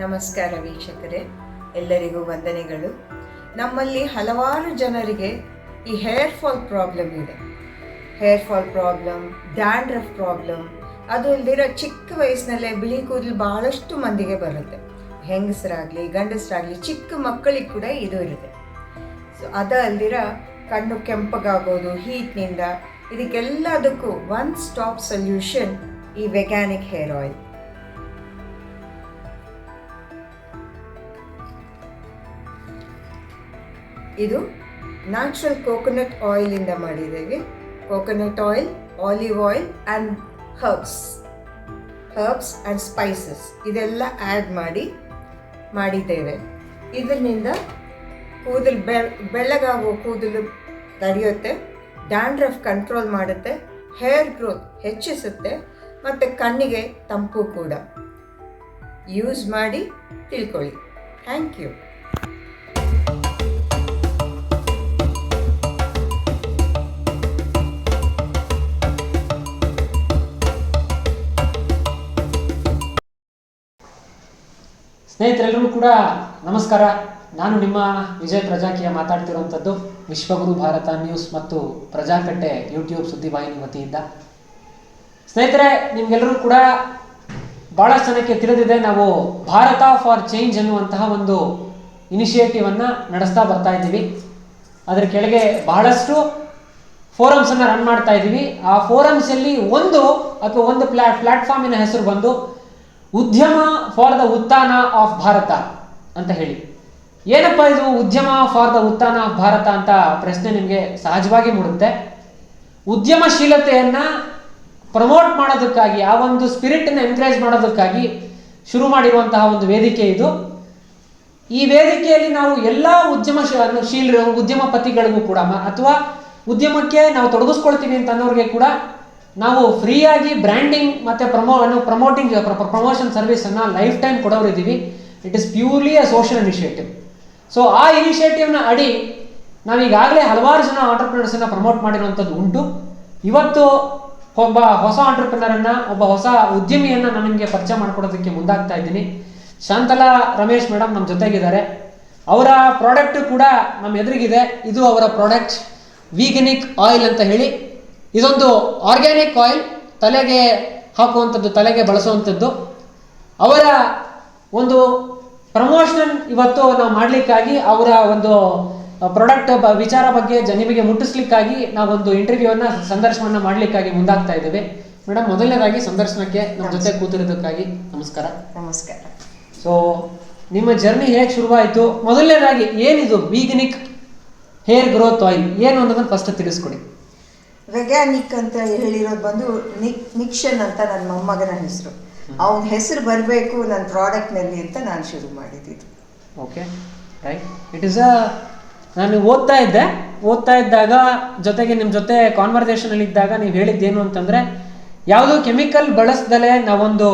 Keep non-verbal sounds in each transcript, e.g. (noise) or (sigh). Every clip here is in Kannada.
ನಮಸ್ಕಾರ ವೀಕ್ಷಕರೇ, ಎಲ್ಲರಿಗೂ ವಂದನೆಗಳು. ನಮ್ಮಲ್ಲಿ ಹಲವಾರು ಜನರಿಗೆ ಈ ಹೇರ್ ಫಾಲ್ ಪ್ರಾಬ್ಲಮ್ ಇದೆ. Hair fall problem dandruff problem ಅದು ಇಲ್ದಿರೋ ಚಿಕ್ಕ ವಯಸ್ಸಿನಲ್ಲೇ ಬಿಳಿ ಕೂದಲು ಬಹಳಷ್ಟು ಮಂದಿಗೆ ಬರುತ್ತೆ. ಹೆಂಗಸರಾಗಲಿ, ಗಂಡಸರಾಗಲಿ, ಚಿಕ್ಕ ಮಕ್ಕಳಿಗೆ ಕೂಡ ಇದು ಇರುತ್ತೆ. ಸೊ ಅದ ಅಲ್ದಿರ ಕಣ್ಣು ಕೆಂಪಗಾಗೋದು ಹೀಟ್ನಿಂದ ಇದಕ್ಕೆಲ್ಲದಕ್ಕೂ ಒನ್ ಸ್ಟಾಪ್ ಸೊಲ್ಯೂಷನ್ ಈ ವೆಗ್ಯಾನಿಕ್ ಹೇರ್ ಆಯಿಲ್ ಇದು ನ್ಯಾಚುರಲ್ ಕೋಕೋನಟ್ ಆಯಿಲಿಂದ ಮಾಡಿದ್ದೇವೆ. Coconut oil olive oil and herbs herbs and spices ಇದೆಲ್ಲ ಆ್ಯಡ್ ಮಾಡಿ ಮಾಡಿದ್ದೇವೆ. ಇದರಿಂದ ಕೂದಲು ಬೆ ಬೆಳ್ಳಗಾಗೋ ಕೂದಲು ತಡೆಯುತ್ತೆ ಡ್ಯಾಂಡ್ರಫ್ ಕಂಟ್ರೋಲ್ ಮಾಡುತ್ತೆ ಹೇರ್ ಗ್ರೋತ್ ಹೆಚ್ಚಿಸುತ್ತೆ ಮತ್ತು ಕಣ್ಣಿಗೆ ತಂಪು ಕೂಡ. ಯೂಸ್ ಮಾಡಿ ತಿಳ್ಕೊಳ್ಳಿ. ಥ್ಯಾಂಕ್ ಯು ಸ್ನೇಹಿತರೆಲ್ಲರಿಗೂ ಕೂಡ ನಮಸ್ಕಾರ. ನಾನು ನಿಮ್ಮ ವಿಜಯ್ ಪ್ರಜಾಕಿಯ ಮಾತಾಡ್ತಿರುವಂಥದ್ದು ವಿಶ್ವಗುರು ಭಾರತ ನ್ಯೂಸ್ ಮತ್ತು ಪ್ರಜಾಕಟ್ಟೆ ಯೂಟ್ಯೂಬ್ ಸುದ್ದಿವಾಹಿನಿ ವತಿಯಿಂದ. ಸ್ನೇಹಿತರೆ, ನಿಮ್ಗೆಲ್ಲರೂ ಕೂಡ ಭಾಳಷ್ಟು ಜನಕ್ಕೆ ತಿಳಿದಿದೆ, ನಾವು ಭಾರತ ಫಾರ್ ಚೇಂಜ್ ಅನ್ನುವಂತಹ ಒಂದು ಇನಿಷಿಯೇಟಿವ್ ಅನ್ನ ನಡೆಸ್ತಾ ಬರ್ತಾ ಇದ್ದೀವಿ. ಅದರ ಕೆಳಗೆ ಬಹಳಷ್ಟು ಫೋರಮ್ಸ್ ಅನ್ನ ರನ್ ಮಾಡ್ತಾ ಇದ್ದೀವಿ. ಆ ಫೋರಮ್ಸ್ ಅಲ್ಲಿ ಒಂದು ಅಥವಾ ಒಂದು ಪ್ಲಾ, ಪ್ಲಾಟ್ಫಾರ್ಮಿನ ಹೆಸರು ಬಂದು Udyama for the Utthana of Bharat ಅಂತ ಹೇಳಿ. ಏನಪ್ಪ ಇದು Udyama for the Utthana of Bharat ಅಂತ ಪ್ರಶ್ನೆ ನಿಮಗೆ ಸಹಜವಾಗಿ ಮೂಡುತ್ತೆ. ಉದ್ಯಮಶೀಲತೆಯನ್ನು ಪ್ರಮೋಟ್ ಮಾಡೋದಕ್ಕಾಗಿ, ಆ ಒಂದು ಸ್ಪಿರಿಟ್ ಅನ್ನು ಎನ್ಕರೇಜ್ ಮಾಡೋದಕ್ಕಾಗಿ ಶುರು ಮಾಡಿರುವಂತಹ ಒಂದು ವೇದಿಕೆ ಇದು. ಈ ವೇದಿಕೆಯಲ್ಲಿ ನಾವು ಎಲ್ಲ ಉದ್ಯಮ ಶೀಲ, ಉದ್ಯಮಪತಿಗಳಿಗೂ ಕೂಡ ಅಥವಾ ಉದ್ಯಮಕ್ಕೆ ನಾವು ತೊಡಗಿಸ್ಕೊಳ್ತೀವಿ ಅಂತ ಅನ್ನೋರಿಗೆ ಕೂಡ ನಾವು ಫ್ರೀಯಾಗಿ ಬ್ರ್ಯಾಂಡಿಂಗ್ ಮತ್ತು ಪ್ರಮೋ ಪ್ರಮೋಟಿಂಗ್ ಪ್ರಮೋಷನ್ ಸರ್ವಿಸನ್ನು life time ಕೊಡೋರಿದ್ದೀವಿ it is purely a social initiative so ಆ ಇನಿಷಿಯೇಟಿವ್ನ ಅಡಿ ನಾವೀಗಾಗಲೇ ಹಲವಾರು ಜನ ಆಂಟರ್ಪ್ರಿನರ್ಸನ್ನು ಪ್ರಮೋಟ್ ಮಾಡಿರುವಂಥದ್ದು ಉಂಟು. ಇವತ್ತು ಒಬ್ಬ ಹೊಸ ಆಂಟರ್ಪ್ರಿನರನ್ನು ಒಬ್ಬ ಹೊಸ ಉದ್ಯಮಿಯನ್ನು ನಾನು ನಿಮಗೆ ಪರಿಚಯ ಮಾಡಿಕೊಡೋದಕ್ಕೆ ಮುಂದಾಗ್ತಾ ಇದ್ದೀನಿ. ಶಾಂತಲಾ ರಮೇಶ್ ಮೇಡಮ್ ನಮ್ಮ ಜೊತೆಗಿದ್ದಾರೆ. ಅವರ ಪ್ರಾಡಕ್ಟ್ ಕೂಡ ನಮ್ಮ ಎದುರಿಗಿದೆ. ಇದು ಅವರ ಪ್ರಾಡಕ್ಟ್ ವೀಗನಿಕ್ ಆಯಿಲ್ ಅಂತ ಹೇಳಿ. ಇದೊಂದು ಆರ್ಗ್ಯಾನಿಕ್ ಆಯಿಲ್ ತಲೆಗೆ ಹಾಕುವಂಥದ್ದು ತಲೆಗೆ ಬಳಸುವಂಥದ್ದು. ಅವರ ಒಂದು ಪ್ರಮೋಷನ್ ಇವತ್ತು ನಾವು ಮಾಡಲಿಕ್ಕಾಗಿ ಅವರ ಒಂದು ಪ್ರಾಡಕ್ಟ್ ವಿಚಾರ ಬಗ್ಗೆ ಜ ನಿಮಗೆ ಮುಟ್ಟಿಸ್ಲಿಕ್ಕಾಗಿ ನಾವೊಂದು ಇಂಟರ್ವ್ಯೂವನ್ನು ಸಂದರ್ಶನವನ್ನ ಮಾಡಲಿಕ್ಕಾಗಿ ಮುಂದಾಗ್ತಾ ಇದ್ದೇವೆ. ಮೇಡಮ್ ಮೊದಲನೇದಾಗಿ ಸಂದರ್ಶನಕ್ಕೆ ನಮ್ಮ ಜೊತೆ ಕೂತಿರೋದಕ್ಕಾಗಿ ನಮಸ್ಕಾರ. ನಮಸ್ಕಾರ. ಸೊ ನಿಮ್ಮ ಜರ್ನಿ ಹೇಗೆ ಶುರುವಾಯಿತು? ಮೊದಲನೇದಾಗಿ ಏನಿದು ವೀಗನಿಕ್ ಹೇರ್ ಗ್ರೋತ್ ಆಯಿಲ್ ಏನು ಅನ್ನೋದನ್ನು ಫಸ್ಟ್ ತಿಳಿಸ್ಕೊಡಿ. ವೆಗ್ಯಾನಿಕ್ ಅಂತ ಹೇಳಿರೋದು ಬಂದು ನಿಕ್ ನಿಕ್ಷನ್ ಅಂತ ನನ್ನ ಮೊಮ್ಮಗನ ಹೆಸರು. ಅವನ ಹೆಸರು ಬರಬೇಕು ನನ್ನ ಪ್ರಾಡಕ್ಟ್ನಲ್ಲಿ ಅಂತ ನಾನು ಶುರು ಮಾಡಿದ್ದು ಓಕೆ ರೈಟ್ ಇಟ್ ಇಸ್ ಅ ನಾನು ಓದ್ತಾ ಇದ್ದೆ. ಓದ್ತಾ ಇದ್ದಾಗ ಜೊತೆಗೆ ನಿಮ್ಮ ಜೊತೆ ಕಾನ್ವರ್ಸೇಷನಲ್ಲಿ ಇದ್ದಾಗ ನೀವು ಹೇಳಿದ್ದೇನು ಅಂತಂದರೆ, ಯಾವುದೋ ಕೆಮಿಕಲ್ ಬಳಸ್ದಲೇ ನಾವೊಂದು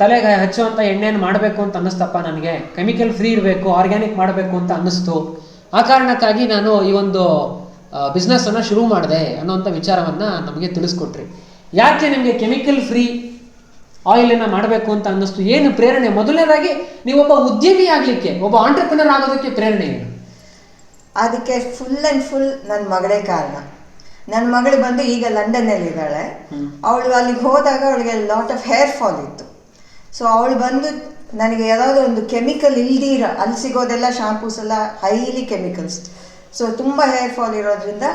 ತಲೆಗೆ ಹಚ್ಚುವಂಥ ಎಣ್ಣೆಯನ್ನು ಮಾಡಬೇಕು ಅಂತ ಅನ್ನಿಸ್ತಪ್ಪ ನನಗೆ. ಕೆಮಿಕಲ್ ಫ್ರೀ ಇರಬೇಕು ಆರ್ಗ್ಯಾನಿಕ್ ಮಾಡಬೇಕು ಅಂತ ಅನ್ನಿಸ್ತು. ಆ ಕಾರಣಕ್ಕಾಗಿ ನಾನು ಈ ಒಂದು ಬಿಸ್ನೆಸ್ ಅನ್ನ ಶುರು ಮಾಡಿದೆ ಅನ್ನೋಂಥ ವಿಚಾರವನ್ನ ನಮಗೆ ತಿಳಿಸ್ಕೊಟ್ರಿ. ಯಾಕೆ ನಿಮಗೆ ಕೆಮಿಕಲ್ ಫ್ರೀ ಆಯಿಲ್ ಅನ್ನ ಮಾಡಬೇಕು ಅಂತ ಅನ್ನಿಸ್ತು? ಏನು ಪ್ರೇರಣೆ? ಮೊದಲನೇದಾಗಿ ನೀವೊಬ್ಬ ಉದ್ಯಮಿ ಆಗ್ಲಿಕ್ಕೆ ಒಬ್ಬ ಆಂಟರ್ಪ್ರಿನರ್ ಆಗೋದಕ್ಕೆ ಪ್ರೇರಣೆ ಏನು? ಅದಕ್ಕೆ ಫುಲ್ ಆ್ಯಂಡ್ ಫುಲ್ ನನ್ನ ಮಗಳೇ ಕಾರಣ. ನನ್ನ ಮಗಳು ಬಂದು ಈಗ ಲಂಡನ್ನಲ್ಲಿ ಇದ್ದಾಳೆ. ಅವಳು ಅಲ್ಲಿಗೆ ಹೋದಾಗ ಅವಳಿಗೆ ಲಾಟ್ ಆಫ್ ಹೇರ್ ಫಾಲ್ ಇತ್ತು. ಸೊ ಅವಳು ಬಂದು ನನಗೆ ಯಾವುದಾದ್ರು ಒಂದು ಕೆಮಿಕಲ್ ಇಲ್ದಿರ ಅಲ್ಲಿ ಸಿಗೋದೆಲ್ಲ ಶಾಂಪೂಸ್ ಎಲ್ಲ ಹೈಲಿ ಕೆಮಿಕಲ್ಸ್ ಸೊ ತುಂಬ ಹೇರ್ ಫಾಲ್ ಇರೋದ್ರಿಂದ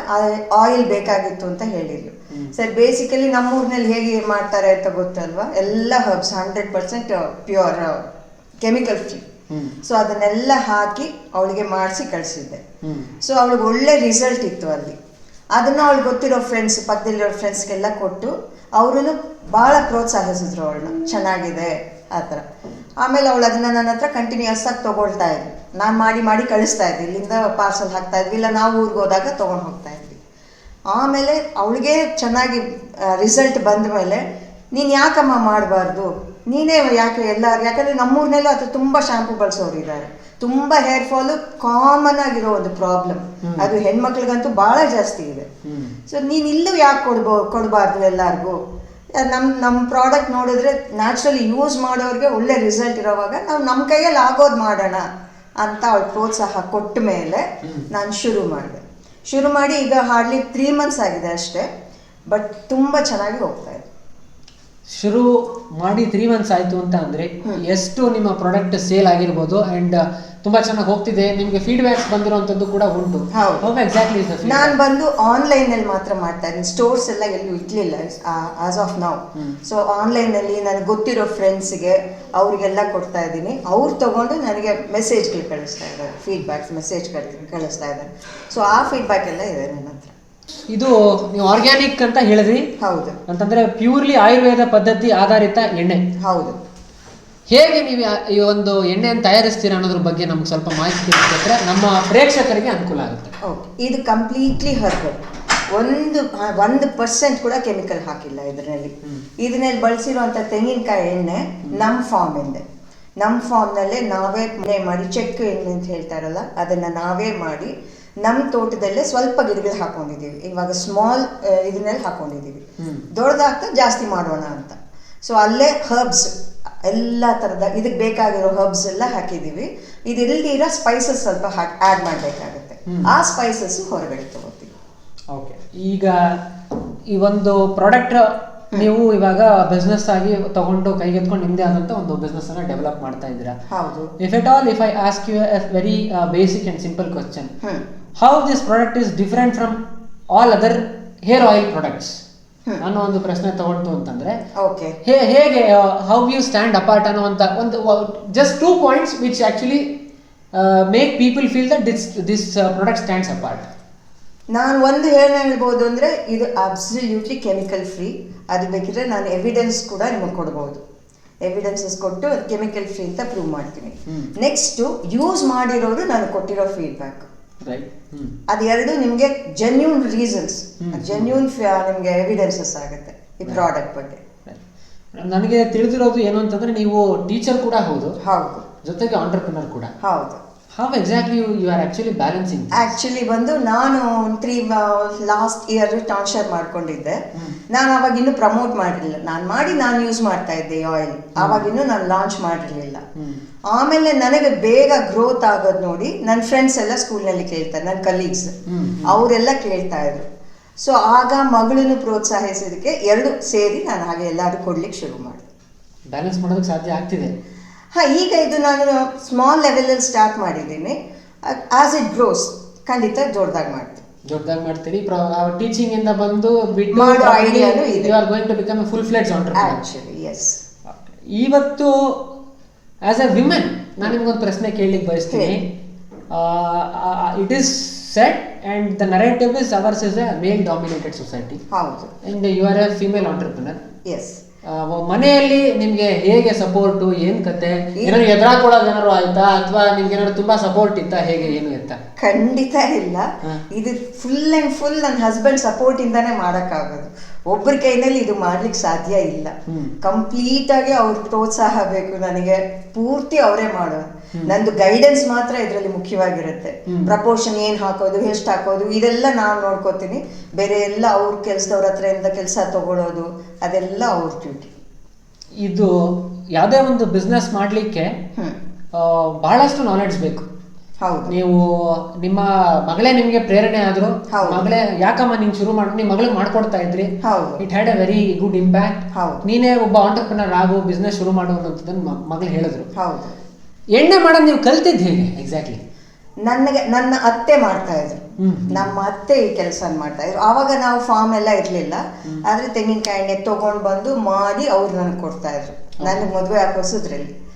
ಆಯಿಲ್ ಬೇಕಾಗಿತ್ತು ಅಂತ ಹೇಳಿದ್ರು. ಸರ್ ಬೇಸಿಕಲಿ ನಮ್ಮೂರಿನಲ್ಲಿ ಹೇಗೆ ಮಾಡ್ತಾರೆ ಅಂತ ಗೊತ್ತಲ್ವಾ? ಎಲ್ಲ herbs hundred percent pure chemical free so ಅದನ್ನೆಲ್ಲ ಹಾಕಿ ಅವಳಿಗೆ ಮಾಡಿಸಿ ಕಳಿಸಿದ್ದೆ. ಸೊ ಅವಳಿಗೆ ಒಳ್ಳೆ ರಿಸಲ್ಟ್ ಇತ್ತು ಅಲ್ಲಿ. ಅದನ್ನು ಅವಳು ಗೊತ್ತಿರೋ ಫ್ರೆಂಡ್ಸ್ ಪಕ್ಕದಲ್ಲಿರೋ ಫ್ರೆಂಡ್ಸ್ಗೆಲ್ಲ ಕೊಟ್ಟು ಅವರು ಭಾಳ ಪ್ರೋತ್ಸಾಹಿಸಿದ್ರು ಅವಳನ್ನ. ಚೆನ್ನಾಗಿದೆ ಆ ಥರ. ಆಮೇಲೆ ಅವಳು ಅದನ್ನ ನನ್ನ ಹತ್ರ ಕಂಟಿನ್ಯೂಸ್ ಆಗಿ ತೊಗೊಳ್ತಾ ಇದ್ವಿ ನಾನು ಮಾಡಿ ಮಾಡಿ ಕಳಿಸ್ತಾ ಇದ್ವಿ ಇಲ್ಲಿಂದ ಪಾರ್ಸಲ್ ಹಾಕ್ತಾ ಇದ್ವಿ. ಇಲ್ಲ ನಾವು ಊರಿಗೆ ಹೋದಾಗ ತೊಗೊಂಡು ಹೋಗ್ತಾ ಇದ್ವಿ. ಆಮೇಲೆ ಅವಳಿಗೆ ಚೆನ್ನಾಗಿ ರಿಸಲ್ಟ್ ಬಂದ ಮೇಲೆ ನೀನು ಯಾಕಮ್ಮ ಮಾಡಬಾರ್ದು? ನೀನೇ ಯಾಕೆ ಎಲ್ಲರು ಯಾಕಂದರೆ ನಮ್ಮೂರಿನಲ್ಲೂ ಅದು ತುಂಬ ಶಾಂಪು ಬಳಸೋರು ಇದ್ದಾರೆ ತುಂಬ ಹೇರ್ ಫಾಲು ಕಾಮನ್ ಆಗಿರೋ ಒಂದು ಪ್ರಾಬ್ಲಮ್ ಅದು ಹೆಣ್ಮಕ್ಳಿಗಂತೂ ಭಾಳ ಜಾಸ್ತಿ ಇದೆ. ಸೊ ನೀನು ಇಲ್ಲೂ ಯಾಕೆ ಕೊಡ್ಬೋ ಕೊಡಬಾರ್ದು ಎಲ್ಲರಿಗೂ? ನಮ್ಮ ನಮ್ಮ ಪ್ರಾಡಕ್ಟ್ ನೋಡಿದ್ರೆ ನ್ಯಾಚುರಲಿ ಯೂಸ್ ಮಾಡೋರಿಗೆ ಒಳ್ಳೆ ರಿಸಲ್ಟ್ ಇರೋವಾಗ ನಾವು ನಮ್ಮ ಕೈಯಲ್ಲಿ ಆಗೋದು ಮಾಡೋಣ ಅಂತ ಅವಳು ಪ್ರೋತ್ಸಾಹ ಕೊಟ್ಟ ಮೇಲೆ ನಾನು ಶುರು ಮಾಡಿದೆ. ಶುರು ಮಾಡಿ ಈಗ ಹಾರ್ಡ್ಲಿ ತ್ರೀ ಮಂತ್ಸ್ ಆಗಿದೆ ಅಷ್ಟೇ ಬಟ್ ತುಂಬ ಚೆನ್ನಾಗಿ ಹೋಗ್ತಾ ಶುರು ಮಾಡಿ ತ್ರೀ ಮಂತ್ಸ್ ಆಯಿತು ಅಂತ ಅಂದರೆ ಎಷ್ಟು ನಿಮ್ಮ ಪ್ರಾಡಕ್ಟ್ ಸೇಲ್ ಆಗಿರ್ಬೋದು ಅಂಡ್ ತುಂಬಾ ಚೆನ್ನಾಗಿ ಹೋಗ್ತಿದೆ ನಿಮಗೆ ಫೀಡ್ಬ್ಯಾಕ್ಸ್ ಬಂದಿರುವಂತದ್ದು ಕೂಡ ಉಂಟು. ಎಕ್ಸಾಕ್ಟ್ಲಿ ನಾನು ಬಂದು ಆನ್ಲೈನಲ್ಲಿ ಮಾತ್ರ ಮಾಡ್ತಾ ಇದ್ದೀನಿ. ಸ್ಟೋರ್ಸ್ ಎಲ್ಲ ಎಲ್ಲೂ ಇಟ್ಲಿಲ್ಲ ಆಸ್ ಆಫ್ ನೌ ಸೊ ಆನ್ಲೈನಲ್ಲಿ ನನಗೆ ಗೊತ್ತಿರೋ ಫ್ರೆಂಡ್ಸ್ಗೆ ಅವರಿಗೆಲ್ಲ ಕೊಡ್ತಾ ಇದ್ದೀನಿ. ಅವ್ರು ತಗೊಂಡು ನನಗೆ ಮೆಸೇಜ್ಗಳು ಕಳಿಸ್ತಾ ಇದ್ದಾರೆ. ಫೀಡ್ಬ್ಯಾಕ್ಸ್ ಮೆಸೇಜ್ ಕಳಿಸ್ತಾ ಇದ್ದಾರೆ. ಸೊ ಆ ಫೀಡ್ಬ್ಯಾಕ್ ಎಲ್ಲ ಇದೆ ನನ್ನ ಹತ್ರ. ಇದು ನೀವು ಆರ್ಗ್ಯಾನಿಕ್ ಅಂತ ಹೇಳಿದ್ರಿ? ಹೌದು. ಅಂತಂದ್ರೆ ಪ್ಯೂರ್ಲಿ ಆಯುರ್ವೇದ ಪದ್ಧತಿ ಆಧಾರಿತ ಎಣ್ಣೆ. ಹೌದು. ಹೇಗೆ ನೀವು ಈ ಒಂದು ಎಣ್ಣೆಯನ್ನು ತಯಾರಿಸ್ತೀರಾ ಅನ್ನೋದ್ರ ಬಗ್ಗೆ ನಮ್ಗೆ ಸ್ವಲ್ಪ ಮಾಹಿತಿ ತಿಳಿಸಿದ್ರೆ ನಮ್ಮ ಪ್ರೇಕ್ಷಕರಿಗೆ ಅನುಕೂಲ ಆಗುತ್ತೆ. ಓಕೆ ಇದು ಕಂಪ್ಲೀಟ್ಲಿ ಹರ್ಬಲ್ ಒಂದು ಒಂದು ಪರ್ಸೆಂಟ್ ಕೂಡ ಕೆಮಿಕಲ್ ಹಾಕಿಲ್ಲ ಇದರಲ್ಲಿ. ಇದನ್ನಲ್ಲಿ ಬಳಸಿರುವಂಥ ತೆಂಗಿನಕಾಯಿ ಎಣ್ಣೆ ನಮ್ಮ ಫಾರ್ಮಿಂದ. ನಮ್ಮ ಫಾರ್ಮ್ನಲ್ಲೇ ನಾವೇ ಮಾಡಿ ಚೆಕ್ ಎಣ್ಣೆ ಅಂತ ಹೇಳ್ತಾರಲ್ಲ ಅದನ್ನು ನಾವೇ ಮಾಡಿ ನಮ್ಮ ತೋಟದಲ್ಲೇ ಸ್ವಲ್ಪ ಗಿಡಗಳು ಹಾಕೊಂಡಿದ್ದೀವಿ ಇವಾಗ ಸ್ಮಾಲ್ ಇದನ್ನೆಲ್ಲ ಹಾಕೊಂಡಿದ್ದೀವಿ ದೊಡ್ಡದಾಗ್ತಾ ಜಾಸ್ತಿ ಮಾಡೋಣ ಅಂತ. ಸೊ ಅಲ್ಲೇ ಹರ್ಬ್ಸ್ ಎಲ್ಲ ಥರದ ಇದಕ್ಕೆ ಬೇಕಾಗಿರೋ ಹರ್ಬ್ಸ್ ಎಲ್ಲ ಹಾಕಿದ್ದೀವಿ ಇದು ಇಲ್ದಿರೋ ಸ್ಪೈಸಸ್ ಸ್ವಲ್ಪ ಹಾಕಿ ಆ್ಯಡ್ ಮಾಡಬೇಕಾಗುತ್ತೆ. ಆ ಸ್ಪೈಸಸ್ ಹೊರಗಡೆ ತಗೋತೀವಿ. ಓಕೆ ಈಗ ಈ ಒಂದು ಪ್ರಾಡಕ್ಟ್ ನೀವು ಇವಾಗ ಬಿಸ್ನೆಸ್ ಆಗಿ ತಗೊಂಡು ಕೈಗೆತ್ಕೊಂಡು ನಿಮ್ದೇ ಆದಂತ ಒಂದು ಬಿಸ್ನೆಸ್ ಅನ್ನ ಡೆವಲಪ್ ಮಾಡ್ತಾ ಇದ್ದೀರಾ? ಹೌದು. If at all if I ask you a very basic and simple question how this product is different from all other hair oil products. ಅನ್ನೋ ಒಂದು ಪ್ರಶ್ನೆ ತಗೊಂಡು ಅಂತಂದ್ರೆ ಹೇಗೆ ಹೌ ಯು ಸ್ಟ್ಯಾಂಡ್ ಅಪಾರ್ಟ್ ಅನ್ನುವಂತ ಒಂದು just two points which actually make people feel that this this product stands apart ನಾನು ಒಂದು ಏನು ಹೇಳ್ಬೋದು ಅಂದರೆ ಇದು ಅಬ್ಸಲ್ಯೂಟ್ಲಿ ಕೆಮಿಕಲ್ ಫ್ರೀ ಅದು ಬೇಕಿದ್ರೆ ನಾನು ಎವಿಡೆನ್ಸ್ ಕೂಡ ನಿಮಗೆ ಕೊಡ್ಬೋದು. ಎವಿಡೆನ್ಸಸ್ ಕೊಟ್ಟು ಕೆಮಿಕಲ್ ಫ್ರೀ ಅಂತ ಪ್ರೂವ್ ಮಾಡ್ತೀನಿ. ನೆಕ್ಸ್ಟು ಯೂಸ್ ಮಾಡಿರೋರು ನಾನು ಕೊಟ್ಟಿರೋ ಫೀಡ್ಬ್ಯಾಕ್ ಅದೆರಡು ನಿಮಗೆ ಜೆನ್ಯೂನ್ ರೀಸನ್ಸ್. ಜೆನ್ಯೂನ್ ನಿಮಗೆ ಎವಿಡೆನ್ಸಸ್ ಆಗುತ್ತೆ ಈ ಪ್ರಾಡಕ್ಟ್ ಬಗ್ಗೆ. ನನಗೆ ತಿಳಿದಿರೋದು ಏನು ಅಂತಂದ್ರೆ ನೀವು ಟೀಚರ್ ಕೂಡ ಹೌದು. ಹೌದು. ಜೊತೆಗೆ ಆಂಟರ್ಪ್ರಿನರ್ ಕೂಡ. ಹೌದು. How exactly you you are actually balancing actually ಬಂದು ನಾನು ತ್ರೀ ಲಾಸ್ಟ್ ಇಯರ್ ಟ್ರಾನ್ಸ್ಫರ್ ಮಾಡ್ಕೊಂಡಿದ್ದೆ. ನಾನು ಅವಾಗ ಇನ್ನೂ ಪ್ರಮೋಟ್ ಮಾಡಿರಲಿಲ್ಲ. ನಾನು ಮಾಡಿ ನಾನು ಯೂಸ್ ಮಾಡ್ತಾ ಇದ್ದೆ ಆಯಿಲ್ ಅವಾಗ ಇನ್ನು ನಾನು ಲಾಂಚ್ ಮಾಡಿರಲಿಲ್ಲ. ಆಮೇಲೆ ನನಗೆ ಬೇಗ ಗ್ರೋತ್ ಆಗೋದು ನೋಡಿ ನನ್ನ ಫ್ರೆಂಡ್ಸ್ ಎಲ್ಲ ಸ್ಕೂಲ್ನಲ್ಲಿ ಕೇಳ್ತಾರೆ ನನ್ನ ಕಲೀಗ್ಸ್. ಅವರೆಲ್ಲ ಕೇಳ್ತಾ ಇದ್ರು. ಸೊ ಆಗ ಮಗಳನ್ನು ಪ್ರೋತ್ಸಾಹಿಸೋದಕ್ಕೆ ಎರಡು ಸೇರಿ ನಾನು ಹಾಗೆ ಎಲ್ಲರೂ ಕೊಡ್ಲಿಕ್ಕೆ ಶುರು ಮಾಡಿದೆ. ಬ್ಯಾಲೆನ್ಸ್ ಮಾಡೋದಕ್ಕೆ ಸಾಧ್ಯ ಆಗ್ತಿದೆ. ಹಾಂ ಈಗ ಇದು ನಾನು ಸ್ಮಾಲ್ ಲೆವೆಲಲ್ಲಿ ಸ್ಟಾರ್ಟ್ ಮಾಡಿದ್ದೀನಿ. ಆಸ್ ಇಟ್ ಗ್ರೋಸ್ ಖಂಡಿತ ದೊಡ್ಡದಾಗಿ ಮಾಡ್ತೀನಿ. ದೊಡ್ಡದಾಗಿ ಮಾಡ್ತೀನಿ. ಟೀಚಿಂಗ್ ಇಂದ ಬಂದು ಬಿಟ್ಟು ಮಾಡೋ idea-ನೂ ಇದೆ. You are going to become full entrepreneur actually yes ಇವತ್ತು ಆಸ್ ಎ ವಿಮೆನ್ ನಾನು ನಿಮ್ಗೊಂದು ಪ್ರಶ್ನೆ ಕೇಳಲಿಕ್ಕೆ ಬಯಸ್ತೀನಿ. It is set and the narrative is ours is a male dominated society ಹೌದು. And you are a female entrepreneur yes ಮನೆಯಲ್ಲಿ ನಿಮ್ಗೆ ಹೇಗೆ ಸಪೋರ್ಟು ಏನ್ ಕತೆ? ಏನಾದ್ರು ಎದುರಾಕೊಳ್ಳೋದು ಏನಾದ್ರು ಆಯ್ತಾ? ಅಥವಾ ನಿಮ್ಗೆ ಏನಾದ್ರು ತುಂಬಾ ಸಪೋರ್ಟ್ ಇತ್ತಾ? ಹೇಗೆ ಏನು ಅಂತ? ಖಂಡಿತ ಇಲ್ಲ. ಇದು ಫುಲ್ ಅಂಡ್ ಫುಲ್ ನನ್ನ ಹಸ್ಬೆಂಡ್ ಸಪೋರ್ಟ್ ಇಂದಾನೆ ಮಾಡೋಕ್ಕಾಗೋದು. ಒಬ್ಬರ ಕೈನಲ್ಲಿ ಇದು ಮಾಡ್ಲಿಕ್ಕೆ ಸಾಧ್ಯ ಇಲ್ಲ. ಕಂಪ್ಲೀಟ್ ಆಗಿ ಅವ್ರ ಪ್ರೋತ್ಸಾಹ ಬೇಕು ನನಗೆ. ಪೂರ್ತಿ ಅವರೇ ಮಾಡೋದು. ನಂದು ಗೈಡೆನ್ಸ್ ಮಾತ್ರ ಇದರಲ್ಲಿ ಮುಖ್ಯವಾಗಿರುತ್ತೆ. ಪ್ರಪೋರ್ಷನ್ ಏನ್ ಹಾಕೋದು ಎಷ್ಟು ಹಾಕೋದು ಇದೆಲ್ಲ ನಾನು ನೋಡ್ಕೋತೀನಿ. ಬೇರೆ ಎಲ್ಲ ಅವ್ರ ಕೆಲಸದವ್ರ ಹತ್ರ ಇಂದ ಕೆಲಸ ತಗೊಳ್ಳೋದು ಅದೆಲ್ಲ ಅವ್ರ ಡ್ಯೂಟಿ ಇದು ಯಾವುದೇ ಒಂದು ಬಿಸ್ನೆಸ್ ಮಾಡ್ಲಿಕ್ಕೆ ಆ, ಬಹಳಷ್ಟು ನಾಲೆಡ್ಜ್ ಬೇಕು. ಹೌದು. ನೀವು ನಿಮ್ಮ ಮಗಳೇ ನಿಮಗೆ ಪ್ರೇರಣೆ ಆದ್ರು. ಮಗಳೇ ಯಾಕಮ್ಮ ನೀನ್ ಶುರು ಮಾಡಿ ನಿಮ್ಮ ಮಗಳಿಗೆ ಮಾಡ್ಕೊಡ್ತಾ ಇದ್ರಿ? ಹೌದು. It had a very good impact ಹೌದು. ನೀನೇ ಒಬ್ಬ ಆಂಟರ್ಪ್ರಿನರ್ ಆಗು ಬಿಸ್ನೆಸ್ ಶುರು ಮಾಡು ಅನ್ನೋದನ್ನ ಮಗಳು ಹೇಳಿದ್ರು. ಹೌದು. ಎಣ್ಣೆ ಮಾಡೋದು ನೀವು ಕಲ್ತಿದ್ದು ಹೇಗೆ? ಎಕ್ಸಾಕ್ಟ್ಲಿ ನನಗೆ ನನ್ನ ಅತ್ತೆ ಮಾಡ್ತಾ ಇದ್ರು. ನಮ್ಮ ಅತ್ತೆ ಈ ಕೆಲಸ ಮಾಡ್ತಾ ಇದ್ರು. ಆವಾಗ ನಾವು ಫಾರ್ಮ್ ಎಲ್ಲ ಇರಲಿಲ್ಲ. ಆದ್ರೆ ತೆಂಗಿನಕಾಯಿ ಎಣ್ಣೆ ತಗೊಂಡು ಬಂದು ಮಾಡಿ ಅವ್ರು ನನಗೆ ಕೊಡ್ತಾ ಇದ್ರು. ನನಗೆ ಮದುವೆ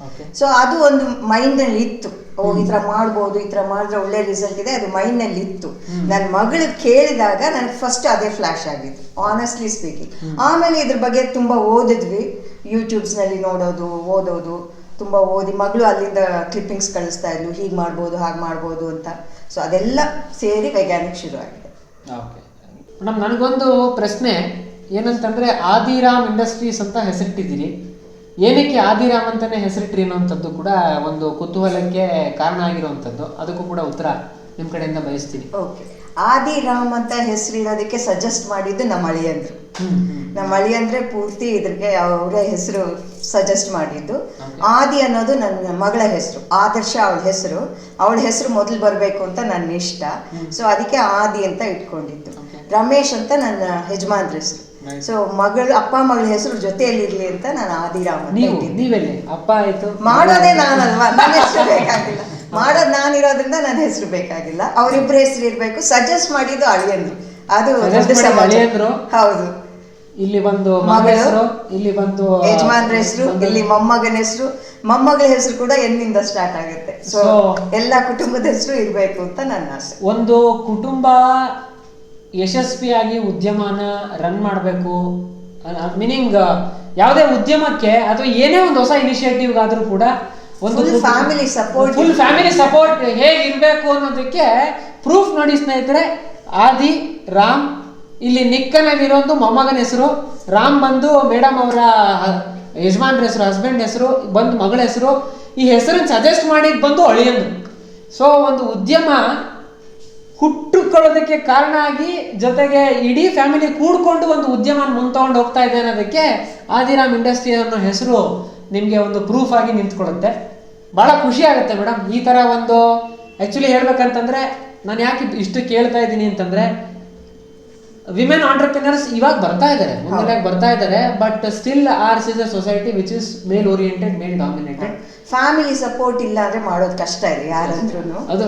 ಓಕೆ ಸೊ ಅದು ಒಂದು ಮೈಂಡಲ್ಲಿ ಇತ್ತು. ಓ ಈ ಥರ ಮಾಡ್ಬೋದು ಈ ಥರ ಮಾಡಿದ್ರೆ ಒಳ್ಳೆ ರಿಸಲ್ಟ್ ಇದೆ. ಅದು ಮೈಂಡ್ನಲ್ಲಿ ಇತ್ತು. ನನ್ನ ಮಗಳು ಕೇಳಿದಾಗ ನನಗೆ ಫಸ್ಟ್ ಅದೇ ಫ್ಲ್ಯಾಶ್ ಆಗಿತ್ತು ಆನೆಸ್ಟ್ಲಿ ಸ್ಪೀಕಿಂಗ್ ಆಮೇಲೆ ಇದ್ರ ಬಗ್ಗೆ ತುಂಬ ಓದಿದ್ವಿ. ಯೂಟ್ಯೂಬ್ಸ್ನಲ್ಲಿ ನೋಡೋದು ಓದೋದು. ತುಂಬ ಓದಿ ಮಗಳು ಅಲ್ಲಿಂದ ಕ್ಲಿಪ್ಪಿಂಗ್ಸ್ ಕಳಿಸ್ತಾ ಇದ್ಲು. ಹೀಗೆ ಮಾಡ್ಬೋದು ಹಾಗೆ ಮಾಡ್ಬೋದು ಅಂತ. ಸೊ ಅದೆಲ್ಲ ಸೇರಿ ವೈಜ್ಞಾನಿಕ್ ಶುರು ಆಗಿದೆ ಓಕೆ ಮೇಡಮ್ ನನಗೊಂದು ಪ್ರಶ್ನೆ. ಏನಂತಂದ್ರೆ ಆದಿರಾಮ್ ಇಂಡಸ್ಟ್ರೀಸ್ ಅಂತ ಹೆಸರಿಟ್ಟಿದ್ದೀರಿ. ಏನಕ್ಕೆ ಆದಿರಾಮ್ ಅಂತಾನೆ ಹೆಸರಿಟ್ರಿ ಅನ್ನೋಂಥದ್ದು ಕೂಡ ಒಂದು ಕುತೂಹಲಕ್ಕೆ ಕಾರಣ ಆಗಿರುವಂಥದ್ದು. ಅದಕ್ಕೂ ಕೂಡ ಉತ್ತರ ನಿಮ್ಮ ಕಡೆಯಿಂದ ಬಯಸ್ತೀನಿ. ಓಕೆ ಆದಿರಾಮ್ ಅಂತ ಹೆಸರಿಡೋದಕ್ಕೆ ಸಜೆಸ್ಟ್ ಮಾಡಿದ್ದು ನಮ್ಮ ಅಳಿಯಂದ್ರು ನಮ್ಮ ಅಳಿಯಂದ್ರೆ ಪೂರ್ತಿ ಇದ್ರಿಗೆ ಅವರ ಹೆಸರು ಸಜೆಸ್ಟ್ ಮಾಡಿದ್ದು. ಆದಿ ಅನ್ನೋದು ನನ್ನ ಮಗಳ ಹೆಸರು ಆದರ್ಶ ಅವಳ ಹೆಸರು. ಅವಳ ಹೆಸರು ಮೊದಲು ಬರಬೇಕು ಅಂತ ನನ್ನ ಇಷ್ಟ. ಸೊ ಅದಕ್ಕೆ ಆದಿ ಅಂತ ಇಟ್ಕೊಂಡಿದ್ದು. ರಮೇಶ್ ಅಂತ ನನ್ನ ಯಜಮಾನ್ರ ಹೆಸರು. ಸೊ ಮಗಳು ಅಪ್ಪ ಮಗಳ ಹೆಸರು ಜೊತೆಯಲ್ಲಿರ್ಲಿ ಅಂತ ನಾನು ಆದಿರಾಮ್. ನೀವೆಲ್ಲಿ? ಅಪ್ಪ ಆಯ್ತು ಮಾಡೋದೇ ನಾನಲ್ವಾ? ನನ್ನ ಹೆಸರು ಬೇಕಾಗಿಲ್ಲ. (laughs) ಮಾಡೋದು ನಾನಿರೋದ್ರಿಂದ ನನ್ನ ಹೆಸರು ಬೇಕಾಗಿಲ್ಲ. ಅವರಿಬ್ಬರ ಹೆಸರು ಇರಬೇಕು. ಸಜೆಸ್ಟ್ ಮಾಡಿದ್ದು ಅಳಿಯಂದ್ರು. ಅದು? ಹೌದು. ಇಲ್ಲಿ ಬಂದು ಮಗಳ? ಹೆಸರು? ಇಲ್ಲಿ ಬಂದು ಯಜಮಾನ್ರ ಹೆಸರು ಇಲ್ಲಿ ಮೊಮ್ಮಗನ ಹೆಸರು. ಮೊಮ್ಮಗಳ ಹೆಸರು ಕೂಡ ಎನ್ನಿಂದ ಸ್ಟಾರ್ಟ್ ಆಗುತ್ತೆ. ಸೊ ಎಲ್ಲ ಕುಟುಂಬದ ಹೆಸರು ಇರಬೇಕು ಅಂತ ನನ್ನ ಆಸೆ. ಒಂದು ಕುಟುಂಬ ಯಶಸ್ವಿಯಾಗಿ ಉದ್ಯಮನ ರನ್ ಮಾಡಬೇಕು. ಮೀನಿಂಗ್ ಯಾವುದೇ ಉದ್ಯಮಕ್ಕೆ ಅಥವಾ ಏನೇ ಒಂದು ಹೊಸ ಇನಿಷಿಯೇಟಿವ್ ಆದರೂ ಕೂಡ ಒಂದು family support full family support ಹೇಗಿರಬೇಕು ಅನ್ನೋದಕ್ಕೆ ಪ್ರೂಫ್ ನೋಡಿ ಸ್ನೇಹಿತರೆ ಆದಿ ರಾಮ್ ಇಲ್ಲಿ ನಿಕ್ಕನಲ್ಲಿರೋದು ಮೊಮ್ಮಗನ ಹೆಸರು, ರಾಮ್ ಬಂದು ಮೇಡಮ್ ಅವರ ಯಜಮಾನ್ರ ಹೆಸರು ಹಸ್ಬೆಂಡ್ ಹೆಸರು, ಬಂದು ಮಗಳ ಹೆಸರು, ಈ ಹೆಸರನ್ನು ಸಜೆಸ್ಟ್ ಮಾಡಿದ್ದು ಬಂದು ಅಳಿಯಂದ್ರು ಸೊ ಒಂದು ಉದ್ಯಮ ಹುಟ್ಟುಕೊಳ್ಳೋದಕ್ಕೆ ಕಾರಣ ಆಗಿ ಜೊತೆಗೆ ಇಡೀ ಫ್ಯಾಮಿಲಿ ಕೂಡ್ಕೊಂಡು ಒಂದು ಉದ್ಯಮ ಮುಂತಗೊಂಡು ಹೋಗ್ತಾ ಇದೆ ಅನ್ನೋದಕ್ಕೆ ಆದಿರಾಮ್ ಇಂಡಸ್ಟ್ರಿ ಅನ್ನೋ ಹೆಸರು ನಿಮಗೆ ಒಂದು ಪ್ರೂಫ್ ಆಗಿ ನಿಂತ್ಕೊಳ್ಳುತ್ತೆ. ಭಾಳ ಖುಷಿ ಆಗುತ್ತೆ ಮೇಡಮ್ ಈ ಥರ ಒಂದು ಆ್ಯಕ್ಚುಲಿ ಹೇಳ್ಬೇಕಂತಂದ್ರೆ ನಾನು ಯಾಕೆ ಇಷ್ಟು ಕೇಳ್ತಾ ಇದ್ದೀನಿ ಅಂತಂದ್ರೆ ವಿಮೆನ್ ಆಂಟರ್ಪ್ರಿನರ್ಸ್ ಇವಾಗ ಬರ್ತಾ ಇದ್ದಾರೆ ಮುಂದೆ ಬರ್ತಾ ಇದ್ದಾರೆ but still ours is a society which is male oriented male dominated family support ಇಲ್ಲ ಅಂದ್ರೆ ಮಾಡೋದು ಕಷ್ಟ ಇದೆ ಯಾರಾದ್ರೂ ಅದು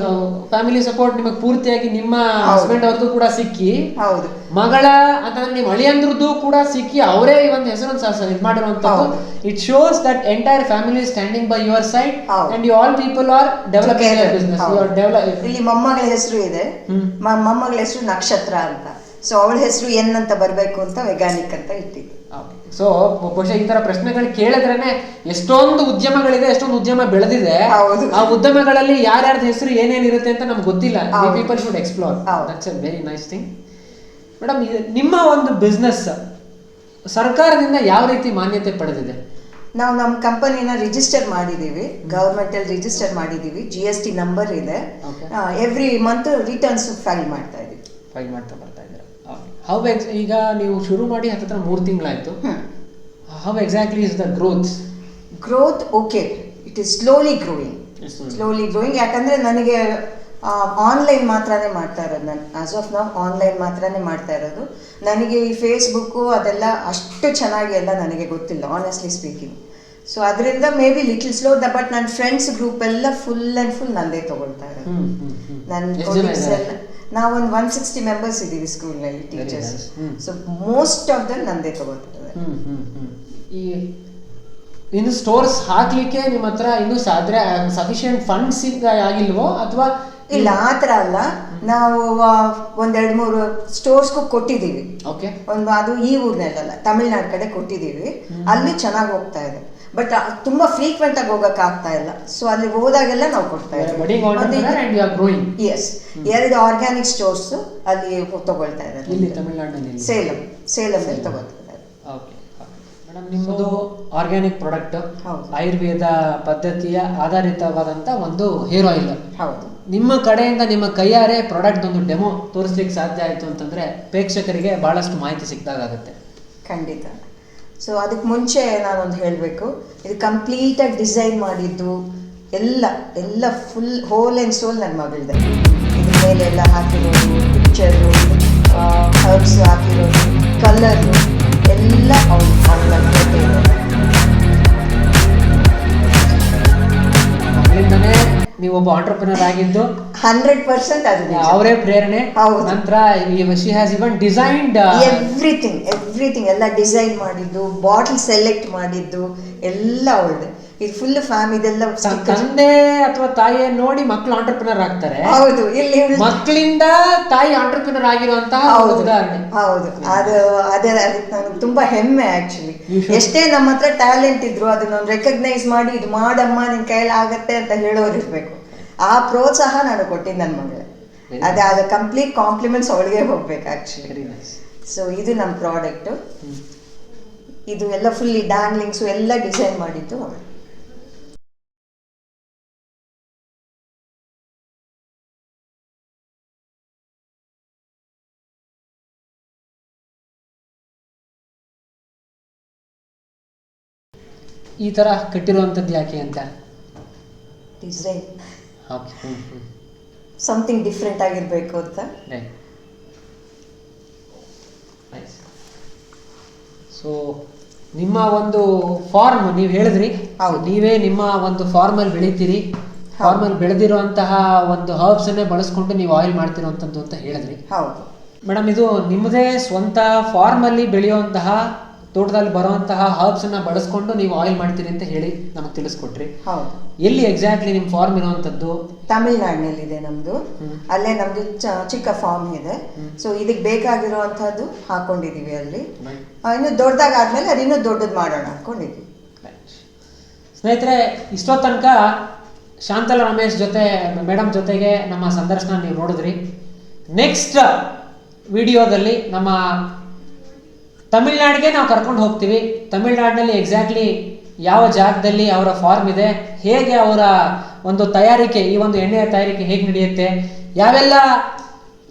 ಫ್ಯಾಮಿಲಿ ಸಪೋರ್ಟ್ ನಿಮಗೆ ಪೂರ್ತಿಯಾಗಿ ನಿಮ್ಮ. ಹಸ್ಬೆಂಡ್ ಅವ್ರದ್ದು ಕೂಡ ಸಿಕ್ಕಿ ಹೌದು. ಮಗಳ ಅಥವಾ ನಿಮ್ಮ ಅಳಿಯಂದ್ರದ್ದು ಕೂಡ ಸಿಕ್ಕಿ ಅವರೇ ಈ ಒಂದು ಹೆಸರನ್ನು ಇದು ಮಾಡಿರುವಂತದ್ದು it shows that entire family standing by your side and you all people are develop. Business. Develop ಇಲ್ಲಿ ಮೊಮ್ಮಗಳ ಹೆಸರು ಇದೆ. ಮೊಮ್ಮಗಳ ಹೆಸರು ನಕ್ಷತ್ರ ಅಂತ. ಸೊ ಅವಳ ಹೆಸರು ಎನ್ ಅಂತ ಬರಬೇಕು ಅಂತ ವೆಗಾನಿಕ್ ಅಂತ ಇಟ್ಟಿದ್ದು. ಸೊ ಬಹುಶಃ ಈ ತರ ಪ್ರಶ್ನೆಗಳು ಕೇಳಿದ್ರೇನೆ ಎಷ್ಟೊಂದು ಉದ್ಯಮಗಳಿದೆ ಎಷ್ಟೊಂದು ಉದ್ಯಮ ಬೆಳೆದಿದೆ ಆ ಉದ್ಯಮಗಳಲ್ಲಿ ಯಾರ್ಯಾರ್ದು ಹೆಸರು ಏನೇನಿರುತ್ತೆ ಅಂತ ನಮ್ಗೆ ಗೊತ್ತಿಲ್ಲ. People should explore. That's a very nice thing madam ನಿಮ್ಮ ಒಂದು ಬಿಸ್ನೆಸ್ ಸರ್ಕಾರದಿಂದ ಯಾವ ರೀತಿ ಮಾನ್ಯತೆ ಪಡೆದಿದೆ? ನಾವು ನಮ್ಮ ಕಂಪನಿನ ರಿಜಿಸ್ಟರ್ ಮಾಡಿದ್ದೀವಿ. ಗೌರ್ಮೆಂಟಲ್ಲಿ ರಿಜಿಸ್ಟರ್ ಮಾಡಿದ್ದೀವಿ. ಜಿ ಎಸ್ ಟಿ ನಂಬರ್ ಇದೆ. ಎವ್ರಿ ಮಂತ್ ರಿಟರ್ನ್ಸ್ ಫೈಲ್ ಮಾಡ್ತಾ ಇದ್ದೀವಿ. ಫೈಲ್ ಮಾಡ್ತಾ ಹೌ ಎಕ್ಸ್ ಈಗ ನೀವು ಶುರು ಮಾಡಿ ಹತ್ತತ್ರ ಮೂರು ತಿಂಗಳಾಯ್ತು. How exactly is the growth growth okay it is slowly growing. Slowly growing ಯಾಕಂದ್ರೆ ನನಗೆ ಆನ್ಲೈನ್ ಮಾತ್ರನೇ ಮಾಡ್ತಾ ಇರೋದು ನಾನು. ಆಸ್ ಆಫ್ ನಾವು ಆನ್ಲೈನ್ ಮಾತ್ರನೇ ಮಾಡ್ತಾ ಇರೋದು. ನನಗೆ ಈ ಫೇಸ್ಬುಕ್ಕು ಅದೆಲ್ಲ ಅಷ್ಟು ಚೆನ್ನಾಗಿ ಎಲ್ಲ ನನಗೆ ಗೊತ್ತಿಲ್ಲ ಆನೆಸ್ಟ್ಲಿ ಸ್ಪೀಕಿಂಗ್ ಸೊ ಅದರಿಂದ maybe little slow the but ನನ್ನ ಫ್ರೆಂಡ್ಸ್ ಗ್ರೂಪ್ ಎಲ್ಲ ಫುಲ್ ಆ್ಯಂಡ್ ಫುಲ್ ನಂದೇ ತಗೊಳ್ತಾ ಇರೋದು. ನನ್ನ ಕೊಲೀಗ್ಸ್ ಎಲ್ಲ ನಾವೊಂದು ಒನ್ ಸಿಕ್ಸ್ಟಿ ಮೆಂಬರ್ಸ್ ಇದ್ದೀವಿ ಸ್ಕೂಲ್ನಲ್ಲಿ teachers. So most of them ನಂದೇ ತಗೋತಾರೆ ಹ್ಮ್ ಹ್ಮ್ ಹ್ಮ್. ಈ ಇನ್ನು ಸ್ಟೋರ್ಸ್ ಹಾಕ್ಲಿಕ್ಕೆ ನಿಮ್ಮ ಹತ್ರ ಇನ್ನು ಸಾಧ್ಯ ಸಫಿಶಿಯಂಟ್ ಫಂಡ್ಸ್ ಆಗಿಲ್ವೋ ಅಥವಾ ಇಲ್ಲ ಆ ಥರ ಅಲ್ಲ. ನಾವು ಒಂದೆರಡು ಮೂರು ಸ್ಟೋರ್ಸ್ಗೂ ಕೊಟ್ಟಿದ್ದೀವಿ. ಓಕೆ ಒಂದು ಅದು ಈ ಊರ್ನಲ್ಲ ತಮಿಳ್ನಾಡು ಕಡೆ ಕೊಟ್ಟಿದ್ದೀವಿ. ಅಲ್ಲಿ ಚೆನ್ನಾಗಿ ಹೋಗ್ತಾ ಇದೆ. ಬಟ್ ತುಂಬಾ ಫ್ರೀಕ್ವೆಂಟ್ ಆಗಿ ಹೋಗಕ್ ಆಗ್ತಾ ಇಲ್ಲ. ಸೊ ಅಲ್ಲಿ ಹೋದಾಗೆಲ್ಲ ನಾವು ಕೊಡ್ತಾ ಇದ್ದೀವಿ. ಎಸ್ ಎರಡು ಆರ್ಗ್ಯಾನಿಕ್ ಸ್ಟೋರ್ಸ್ ಅಲ್ಲಿ ತಗೊಳ್ತಾ ಇಲ್ಲಿ ತಮಿಳುನಾಡಿನಲ್ಲಿ ತಮಿಳ್ನಾಡಿನಲ್ಲಿ ಸೇಲಂ. ಅಲ್ಲಿ ತಗೊಳ್ತಾ ಇದ್ದಾರೆ. ಓಕೆ ಮೇಡಮ್ ನಿಮ್ಮದು ಆರ್ಗ್ಯಾನಿಕ್ ಪ್ರಾಡಕ್ಟ್. ಆಯುರ್ವೇದ ಪದ್ಧತಿಯ ಆಧಾರಿತವಾದಂಥ ಒಂದು ಹೇರ್ ಆಯಿಲ್ ಹೌದು. ನಿಮ್ಮ ಕಡೆಯಿಂದ ನಿಮ್ಮ ಕೈಯಾರೆ ಪ್ರಾಡಕ್ಟ್ ಒಂದು ಡೆಮೋ ತೋರಿಸ್ಲಿಕ್ಕೆ ಸಾಧ್ಯ ಆಯಿತು ಅಂತಂದ್ರೆ ಪ್ರೇಕ್ಷಕರಿಗೆ ಬಹಳಷ್ಟು ಮಾಹಿತಿ ಸಿಕ್ದಾಗುತ್ತೆ ಖಂಡಿತ. ಸೊ ಅದಕ್ಕೆ ಮುಂಚೆ ನಾನೊಂದು ಹೇಳಬೇಕು. ಇದು ಕಂಪ್ಲೀಟಾಗಿ ಡಿಸೈನ್ ಮಾಡಿದ್ದು ಎಲ್ಲ ಎಲ್ಲ ಫುಲ್ ಹೋಲ್ ಆ್ಯಂಡ್ ಸೋಲ್ ನನ್ನ ಮಗಳದೆ. ಇದ್ರ ಮೇಲೆ ಎಲ್ಲ ಹಾಕಿರೋದು ಪಿಕ್ಚರು ಹರ್ಬ್ಸ್ ಹಾಕಿರೋದು ಕಲರು ಎಲ್ಲ ಅವಳು ಅವಳ ನೀವು ಒಬ್ಬ ಆಂಟರ್ಪ್ರಿನರ್ ಆಗಿದ್ದು ಹಂಡ್ರೆಡ್ ಪರ್ಸೆಂಟ್ ಅದು ಅವರೇ ಪ್ರೇರಣೆ. ನಂತರ she has even designed everything everything ಎಲ್ಲ ಡಿಸೈನ್ ಮಾಡಿದ್ದು ಬಾಟಲ್ ಸೆಲೆಕ್ಟ್ ಮಾಡಿದ್ದು ಎಲ್ಲ ಅವಳದೆ ಇದು ಫುಲ್ ಫ್ಯಾಮ್ ಇದೆಲ್ಲ ತಂದೆ ಅಥವಾ ತಾಯಿಯ ನೋಡಿ ಮಕ್ಕಳು ಆಂಟರ್ಪ್ರಿನರ್ ಆಗ್ತಾರೆ. ಹೌದು ಇಲ್ಲಿ ಮಕ್ಕಳಿಂದ ತಾಯಿ ಆಂಟರ್ಪ್ರಿನರ್ ಆಗಿರುವಂತಹ ಉದಾಹರಣೆ. ಹೌದು. ಅದು ಅದೇ ಅದಕ್ಕೆ ನನಗೆ ತುಂಬಾ ಹೆಮ್ಮೆ ಆಕ್ಚುಲಿ ಎಷ್ಟೇ ನಮ್ಮ ಹತ್ರ ಟ್ಯಾಲೆಂಟ್ ಇದ್ರು ಅದನ್ನ ರೆಕಗ್ನೈಸ್ ಮಾಡಿ ಇದು ಮಾಡಮ್ಮ ನಿನ್ ಕೈಲಿ ಆಗತ್ತೆ ಅಂತ ಹೇಳೋರು ಇರ್ಬೇಕು. ಆ ಪ್ರೋತ್ಸಾಹ ನಾನು ಕೊಟ್ಟಿದ್ದು ನನ್ನ ಮಗಳೇ ಅದೇ ಅದು ಕಂಪ್ಲೀಟ್ ಕಾಂಪ್ಲಿಮೆಂಟ್ಸ್ ಅವಳಿಗೆ ಹೋಗ್ಬೇಕು ಆಕ್ಚುಲಿ ಸೊ ಇದು ನಮ್ಮ ಪ್ರಾಡಕ್ಟ್ ಇದು ಎಲ್ಲ ಫುಲ್ ಡ್ಯಾಂಗ್ಲಿಂಗ್ಸು ಎಲ್ಲ ಡಿಸೈನ್ ಮಾಡಿದ್ದು ಅವಳು. ಈ ಥರ ಕಟ್ಟಿರುವಂಥದ್ದು ಯಾಕೆ ಅಂತ? ಡಿಸೈನ್ ಓಕೆ ಹ್ಞೂ ಹ್ಞೂ ಸಮಥಿಂಗ್ ಡಿಫ್ರೆಂಟ್ ಆಗಿರಬೇಕು ಅಂತ. ಸೊ ನಿಮ್ಮ ಒಂದು ಫಾರ್ಮ್ ನೀವು ಹೇಳಿದ್ರಿ. ಹೌದು. ನೀವೇ ನಿಮ್ಮ ಒಂದು ಫಾರ್ಮಲ್ಲಿ ಬೆಳಿತೀರಿ. ಫಾರ್ಮಲ್ಲಿ ಬೆಳೆದಿರುವಂತಹ ಒಂದು ಹರ್ಬ್ಸನ್ನೇ ಬಳಸ್ಕೊಂಡು ನೀವು ಆಯಿಲ್ ಮಾಡ್ತಿರುವಂತದ್ದು ಅಂತ ಹೇಳಿದ್ರಿ. ಹೌದು. ಮೇಡಮ್ ಇದು ನಿಮ್ಮದೇ ಸ್ವಂತ ಫಾರ್ಮಲ್ಲಿ ಬೆಳೆಯುವಂತಹ ತೋಟದಲ್ಲಿ ಬರುವಂತಹ ಹರ್ಬ್ಸನ್ನ ಬಳಸ್ಕೊಂಡು ನೀವು ಆಯಿಲ್ ಮಾಡ್ತೀರಿ ಅಂತ ಹೇಳಿ ನಮಗೆ ತಿಳಿಸ್ಕೊಟ್ರಿ. ಹೌದು. ಎಲ್ಲಿ ಎಕ್ಸಾಕ್ಟ್ಲಿ ನಿಮ್ಮ ಫಾರ್ಮ್ ಇರುವಂಥದ್ದು ತಮಿಳ್ನಾಡಿನಲ್ಲಿದೆ ನಮ್ಮದು ನಮ್ದು ಅಲ್ಲೇ ನಮ್ದು ಚಿಕ್ಕ ಫಾರ್ಮ್ ಇದೆ. ಸೊ ಇದಕ್ಕೆ ಬೇಕಾಗಿರುವಂತಹದ್ದು ಹಾಕೊಂಡಿದೀವಿ ಅಲ್ಲಿ. ಇನ್ನು ದೊಡ್ಡದಾಗಾದ್ಮೇಲೆ ಅದು ಇನ್ನೂ ದೊಡ್ಡದು ಮಾಡೋಣ ಅನ್ಕೊಂಡಿದ್ವಿ. ಸ್ನೇಹಿತರೆ ಇಷ್ಟೋ ತನಕ ಶಾಂತಲ ರಮೇಶ್ ಜೊತೆ ಮೇಡಮ್ ಜೊತೆಗೆ ನಮ್ಮ ಸಂದರ್ಶನ ನೀವು ನೋಡಿದ್ರಿ. ನೆಕ್ಸ್ಟ್ ವಿಡಿಯೋದಲ್ಲಿ ನಮ್ಮ ತಮಿಳ್ನಾಡಿಗೆ ನಾವು ಕರ್ಕೊಂಡು ಹೋಗ್ತೀವಿ. ತಮಿಳ್ನಾಡಿನಲ್ಲಿ ಎಕ್ಸಾಕ್ಟ್ಲಿ ಯಾವ ಜಾಗದಲ್ಲಿ ಅವರ ಫಾರ್ಮ್ ಇದೆ, ಹೇಗೆ ಅವರ ಒಂದು ತಯಾರಿಕೆ, ಈ ಒಂದು ಎಣ್ಣೆಯ ತಯಾರಿಕೆ ಹೇಗೆ ನಡೆಯುತ್ತೆ, ಯಾವೆಲ್ಲ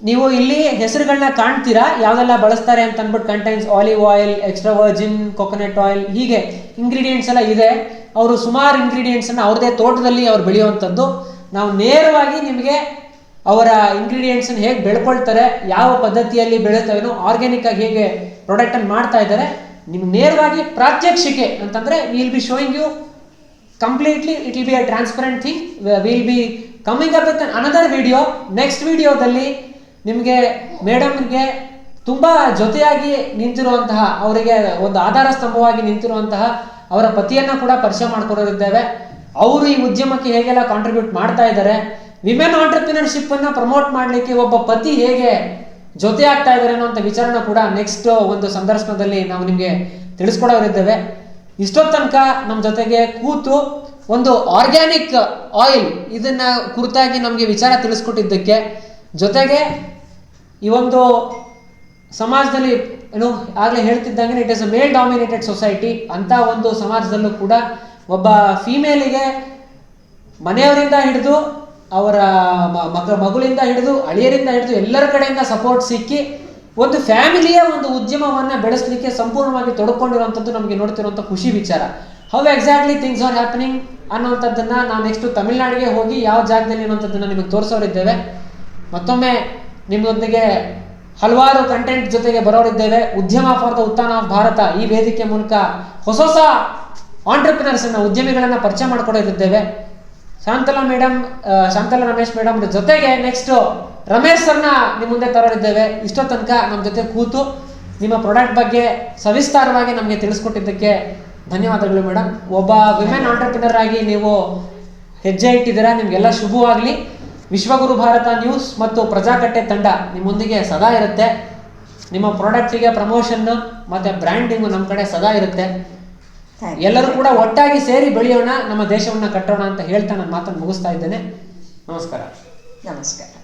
ನೀವು ಇಲ್ಲಿ ಹೆಸರುಗಳನ್ನ ಕಾಣ್ತೀರಾ ಯಾವೆಲ್ಲ ಬಳಸ್ತಾರೆ ಅಂತ ಅಂದ್ಬಿಟ್ಟು contains olive oil extra virgin coconut oil ಹೀಗೆ ಇಂಗ್ರೀಡಿಯೆಂಟ್ಸ್ ಎಲ್ಲ ಇದೆ. ಅವರು ಸುಮಾರು ಇಂಗ್ರೀಡಿಯೆಂಟ್ಸನ್ನು ಅವ್ರದೇ ತೋಟದಲ್ಲಿ ಅವ್ರು ಬೆಳೆಯುವಂಥದ್ದು. ನಾವು ನೇರವಾಗಿ ನಿಮಗೆ ಅವರ ಇಂಗ್ರೀಡಿಯೆಂಟ್ಸನ್ನು ಹೇಗೆ ಬೆಳ್ಕೊಳ್ತಾರೆ, ಯಾವ ಪದ್ಧತಿಯಲ್ಲಿ ಬೆಳೀತಾವೇನೋ ಆರ್ಗ್ಯಾನಿಕ್ ಆಗಿ ಹೇಗೆ ಪ್ರೊಡಕ್ಟನ್ನು ಮಾಡ್ತಾ ಇದ್ದಾರೆ, ನಿಮ್ಗೆ ನೇರವಾಗಿ ಪ್ರಾತ್ಯಕ್ಷಿಕೆ ಅಂತಂದರೆ will be showing you completely it will be a transparent thing will be coming up with another video next ವಿಡಿಯೋದಲ್ಲಿ ನಿಮಗೆ ಮೇಡಮ್ಗೆ ತುಂಬ ಜೊತೆಯಾಗಿ ನಿಂತಿರುವಂತಹ, ಅವರಿಗೆ ಒಂದು ಆಧಾರ ಸ್ತಂಭವಾಗಿ ನಿಂತಿರುವಂತಹ ಅವರ ಪತಿಯನ್ನು ಕೂಡ ಪರಿಚಯ ಮಾಡ್ಕೊಡೋರಿದ್ದೇವೆ ಅವರು ಈ ಉದ್ಯಮಕ್ಕೆ ಹೇಗೆಲ್ಲ ಕಾಂಟ್ರಿಬ್ಯೂಟ್ ಮಾಡ್ತಾ ಇದ್ದಾರೆ ವಿಮೆನ್ ಆಂಟರ್ಪ್ರಿನರ್ಶಿಪ್ ಅನ್ನ ಪ್ರಮೋಟ್ ಮಾಡಲಿಕ್ಕೆ ಒಬ್ಬ ಪತಿ ಹೇಗೆ ಜೊತೆ ಆಗ್ತಾ ಇದ್ದಾರೆ ಅನ್ನೋ ವಿಚಾರನ ಕೂಡ ನೆಕ್ಸ್ಟ್ ಒಂದು ಸಂದರ್ಶನದಲ್ಲಿ ನಾವು ನಿಮಗೆ ತಿಳಿಸ್ಕೊಡೋರಿದ್ದೇವೆ. ಇಷ್ಟೊತ್ತು ತನಕ ನಮ್ಮ ಜೊತೆಗೆ ಕೂತು ಒಂದು ಆರ್ಗ್ಯಾನಿಕ್ ಆಯಿಲ್ ಇದನ್ನ ಕುರಿತಾಗಿ ನಮಗೆ ವಿಚಾರ ತಿಳಿಸ್ಕೊಟ್ಟಿದ್ದಕ್ಕೆ ಜೊತೆಗೆ ಈ ಒಂದು ಸಮಾಜದಲ್ಲಿ ಏನು ಆಗಲೇ ಹೇಳ್ತಿದ್ದಂಗೆ it is a male dominated society ಅಂತ ಒಂದು ಸಮಾಜದಲ್ಲೂ ಕೂಡ ಒಬ್ಬ ಫೀಮೇಲಿಗೆ ಮನೆಯವರಿಂದ ಹಿಡಿದು ಅವರ ಮಗ, ಮಗಳಿಂದ ಹಿಡಿದು ಅಳಿಯರಿಂದ ಹಿಡಿದು ಎಲ್ಲರ ಕಡೆಯಿಂದ ಸಪೋರ್ಟ್ ಸಿಕ್ಕಿ ಒಂದು ಫ್ಯಾಮಿಲಿಯ ಒಂದು ಉದ್ಯಮವನ್ನು ಬೆಳೆಸಲಿಕ್ಕೆ ಸಂಪೂರ್ಣವಾಗಿ ತೊಡಕೊಂಡಿರುವಂಥದ್ದು ನಮಗೆ ನೋಡ್ತಿರುವಂಥ ಖುಷಿ ವಿಚಾರ. How exactly things are happening ಅನ್ನೋವಂಥದ್ದನ್ನು ನಾವು ನೆಕ್ಸ್ಟ್ ತಮಿಳ್ನಾಡಿಗೆ ಹೋಗಿ ಯಾವ ಜಾಗದಲ್ಲಿ ಇರುವಂಥದ್ದನ್ನು ನಿಮಗೆ ತೋರಿಸೋರಿದ್ದೇವೆ. ಮತ್ತೊಮ್ಮೆ ನಿಮ್ಮೊಂದಿಗೆ ಹಲವಾರು ಕಂಟೆಂಟ್ ಜೊತೆಗೆ ಬರೋರಿದ್ದೇವೆ. Udyama for the Utthana of Bharat ಈ ವೇದಿಕೆ ಮೂಲಕ ಹೊಸ ಹೊಸ ಆಂಟರ್ಪ್ರಿನರ್ಸ್ ಅನ್ನ, ಉದ್ಯಮಿಗಳನ್ನ ಪರಿಚಯ ಮಾಡ್ಕೊಡೋರಿದ್ದೇವೆ. ಶಾಂತಲಾ ಮೇಡಮ್ ಶಾಂತಲಾ ರಮೇಶ್ ಮೇಡಮ್ ಜೊತೆಗೆ ನೆಕ್ಸ್ಟ್ ರಮೇಶ್ ಸರ್ನ ನಿಮ್ಮ ಮುಂದೆ ತರಲಿದ್ದೇವೆ ಇಷ್ಟೋ ತನಕ ನಮ್ಮ ಜೊತೆ ಕೂತು ನಿಮ್ಮ ಪ್ರಾಡಕ್ಟ್ ಬಗ್ಗೆ ಸವಿಸ್ತಾರವಾಗಿ ನಮಗೆ ತಿಳಿಸ್ಕೊಟ್ಟಿದ್ದಕ್ಕೆ ಧನ್ಯವಾದಗಳು ಮೇಡಮ್. ಒಬ್ಬ ವಿಮೆನ್ ಆಂಟರ್ಪ್ರಿನರ್ ಆಗಿ ನೀವು ಹೆಜ್ಜೆ ಇಟ್ಟಿದ್ದೀರಾ, ನಿಮಗೆಲ್ಲ ಶುಭವಾಗಲಿ. ವಿಶ್ವಗುರು ಭಾರತ ನ್ಯೂಸ್ ಮತ್ತು ಪ್ರಜಾಕಟ್ಟೆ ತಂಡ ನಿಮ್ಮೊಂದಿಗೆ ಸದಾ ಇರುತ್ತೆ. ನಿಮ್ಮ ಪ್ರಾಡಕ್ಟಿಗೆ ಪ್ರಮೋಷನ್ ಮತ್ತು ಬ್ರ್ಯಾಂಡಿಂಗು ನಮ್ಮ ಕಡೆ ಸದಾ ಇರುತ್ತೆ. ಎಲ್ಲರೂ ಕೂಡ ಒಟ್ಟಾಗಿ ಸೇರಿ ಬೆಳೆಯೋಣ ನಮ್ಮ ದೇಶವನ್ನು ಕಟ್ಟೋಣ ಅಂತ ಹೇಳ್ತಾ ನಾನು ಮಾತನ್ನು ಮುಗಿಸ್ತಾ ಇದ್ದೇನೆ. ನಮಸ್ಕಾರ. ನಮಸ್ಕಾರ.